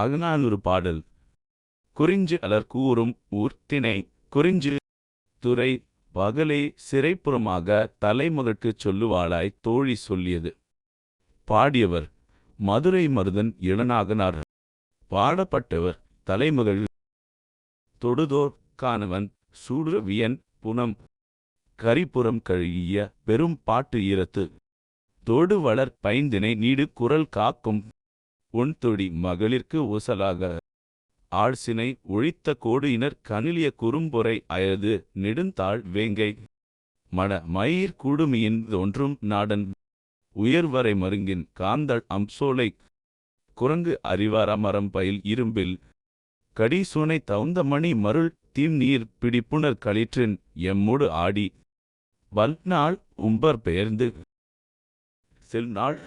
அகநானூறு பாடல். குறிஞ்சு அலர் கூறும் ஊர் திணை குறிஞ்சு துறை பகலே சிறைப்புறமாக தலைமகட்குச் சொல்லுவாளாய் தோழி சொல்லியது. பாடியவர் மதுரை மருதன் இளநாகனார். பாடப்பட்டவர் தலைமகள் தொடுதோர் காணவன் சூடுவியன் புனம். கரிபுறம் கழுகிய பெரும் பாட்டு ஈரத்து. தொடு வளர் பைந்தினை நீடு குரல் காக்கும் உண்தொடி மகளிர்க்கு ஊசலாக. ஆழ்சினை ஒழித்த கோடுயினர் கனிலிய குறும்பொறை அயது நெடுந்தாள் வேங்கை. மட மயிர் கூடுமியின் ஒன்றும் நாடன். உயர்வரை மருங்கின் காந்தள் அம்சோலை. குரங்கு அறிவாரமரம் பயில் இரும்பில். கடிசூனை தவுந்த மணி மருள் தீம் நீர் பிடிப்புணர் களிற்றின் எம்மோடு ஆடி. வல்நாள் உம்பர் பெயர்ந்து. செல்நாள்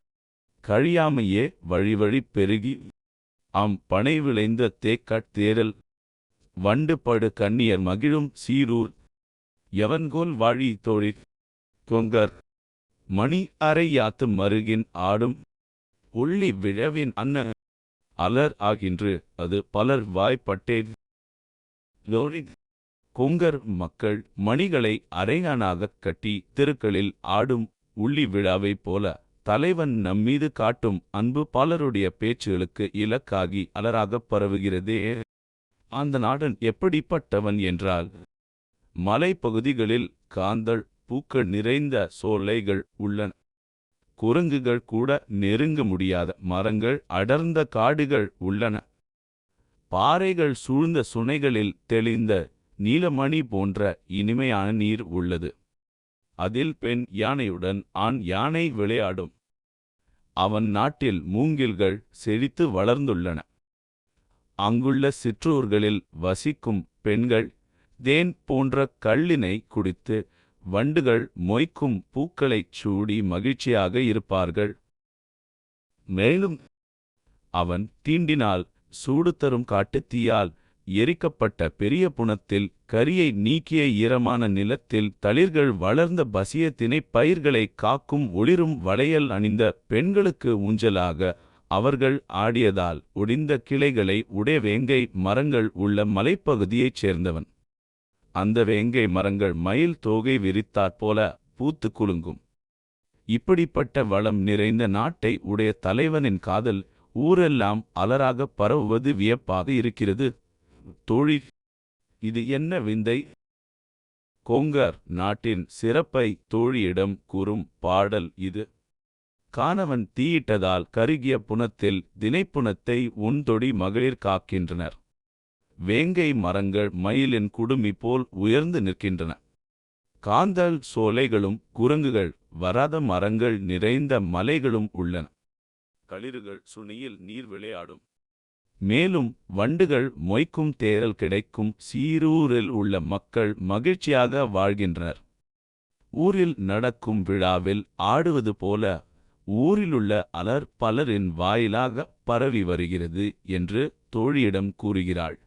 கழியாமையே வழி பெருகி அம் பனை விளைந்த தேக்கட் தேரல் வண்டு படு கண்ணியர் மகிழும் சீரூர் எவன்கோல் வாழி தோழிற் கொங்கர் மணி அறை யாத்து மருகின் ஆடும் உள்ளி விழவின் அன்ன அலர் ஆகின்று அது பலர் வாய்ப்பட்டேன் லோரி கொங்கர் மக்கள் மணிகளை அரையானாகக் கட்டி தெருக்களில் ஆடும் உள்ளி விழாவைப் போல தலைவன் நம்மீது காட்டும் அன்பு பலருடைய பேச்சுகளுக்கு இலக்காகி அலராகப் பரவுகிறதே. அந்த நாடன் எப்படிப்பட்டவன் என்றால் மலைப்பகுதிகளில் காந்தள் பூக்கள் நிறைந்த சோலைகள் உள்ளன. குரங்குகள் கூட நெருங்க முடியாத மரங்கள் அடர்ந்த காடுகள் உள்ளன. பாறைகள் சூழ்ந்த சுனைகளில் தெளிந்த நீலமணி போன்ற இனிமையான நீர் உள்ளது. அதில் பெண் யானையுடன் ஆண் யானை விளையாடும் அவன் நாட்டில் மூங்கில்கள் செழித்து வளர்ந்துள்ளன. அங்குள்ள சிற்றூர்களில் வசிக்கும் பெண்கள் தேன் போன்ற கள்ளினை குடித்து வண்டுகள் மொய்க்கும் பூக்களைச் சூடி மகிழ்ச்சியாக இருப்பார்கள். மேலும் அவன் தீண்டினால் சூடு தரும் காட்டுத் தீயால் எரிக்கப்பட்ட பெரிய புனத்தில் கரியை நீக்கிய ஈரமான நிலத்தில் தளிர்கள் வளர்ந்த பசிய தினை பயிர்களை காக்கும் ஒளிரும் வளையல் அணிந்த பெண்களுக்கு ஊஞ்சலாக அவர்கள் ஆடியதால் ஒடிந்த கிளைகளை உடைய வேங்கை மரங்கள் உள்ள மலைப்பகுதியைச் சேர்ந்தவன். அந்த வேங்கை மரங்கள் மயில் தோகை விரித்தாற்போல பூத்து குலுங்கும். இப்படிப்பட்ட வளம் நிறைந்த நாட்டை உடைய தலைவனின் காதல் ஊரெல்லாம் அலராக பரவுவது வியப்பாக இருக்கிறது. தோழி இது என்ன விந்தை? கோங்கர் நாட்டின் சிறப்பை தோழியிடம் கூறும் பாடல் இது. காணவன் தீயிட்டதால் கருகிய புனத்தில் தினைப்புனத்தை உன்தொடி மகளிர் காக்கின்றனர். வேங்கை மரங்கள் மயிலின் குடுமி போல் உயர்ந்து நிற்கின்றன. காந்தல் சோலைகளும் குரங்குகள் வராத மரங்கள் நிறைந்த மலைகளும் உள்ளன. களிறுகள் சுனியில் நீர் விளையாடும். மேலும் வண்டுகள் மொய்க்கும் தேரல் கிடைக்கும் சீரூரில் உள்ள மக்கள் மகிழ்ச்சியாக வாழ்கின்றனர். ஊரில் நடக்கும் விழாவில் ஆடுவது போல ஊரிலுள்ள அலர் பலரின் வாயிலாக பரவி வருகிறது என்று தோழியிடம் கூறுகிறாள்.